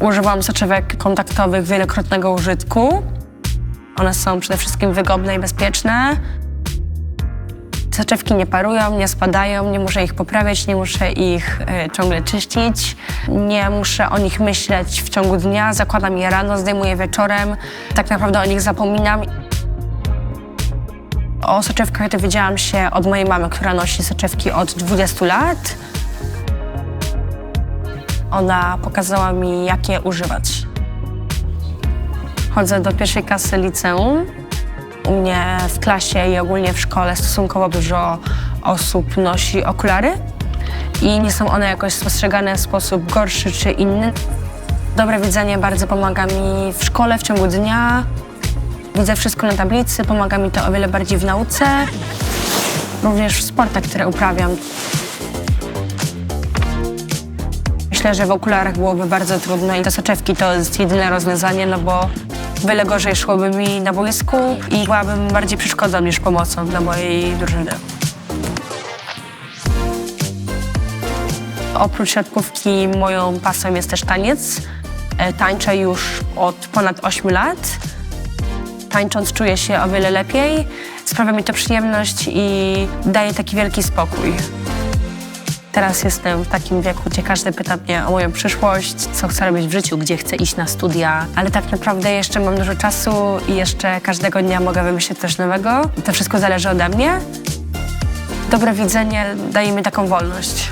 Używam soczewek kontaktowych wielokrotnego użytku. One są przede wszystkim wygodne i bezpieczne. Soczewki nie parują, nie spadają, nie muszę ich poprawiać, nie muszę ich e, ciągle czyścić, nie muszę o nich myśleć w ciągu dnia, zakładam je rano, zdejmuję wieczorem, tak naprawdę o nich zapominam. O soczewkach dowiedziałam się od mojej mamy, która nosi soczewki od 20 lat. Ona pokazała mi, jak je używać. Chodzę do pierwszej klasy liceum. U mnie w klasie i ogólnie w szkole stosunkowo dużo osób nosi okulary i nie są one jakoś spostrzegane w sposób gorszy czy inny. Dobre widzenie bardzo pomaga mi w szkole w ciągu dnia. Widzę wszystko na tablicy, pomaga mi to o wiele bardziej w nauce, również w sportach, które uprawiam. Myślę, że w okularach byłoby bardzo trudno i te soczewki to jest jedyne rozwiązanie, no bo wiele gorzej szłoby mi na boisku i byłabym bardziej przeszkodą niż pomocą dla mojej drużyny. Oprócz siatkówki moją pasją jest też taniec. E, Tańczę już od ponad 8 lat. Tańcząc czuję się o wiele lepiej. Sprawia mi to przyjemność i daje taki wielki spokój. Teraz jestem w takim wieku, gdzie każdy pyta mnie o moją przyszłość, co chcę robić w życiu, gdzie chcę iść na studia, ale tak naprawdę jeszcze mam dużo czasu i jeszcze każdego dnia mogę wymyślić coś nowego. To wszystko zależy ode mnie. Dobre widzenie daje mi taką wolność.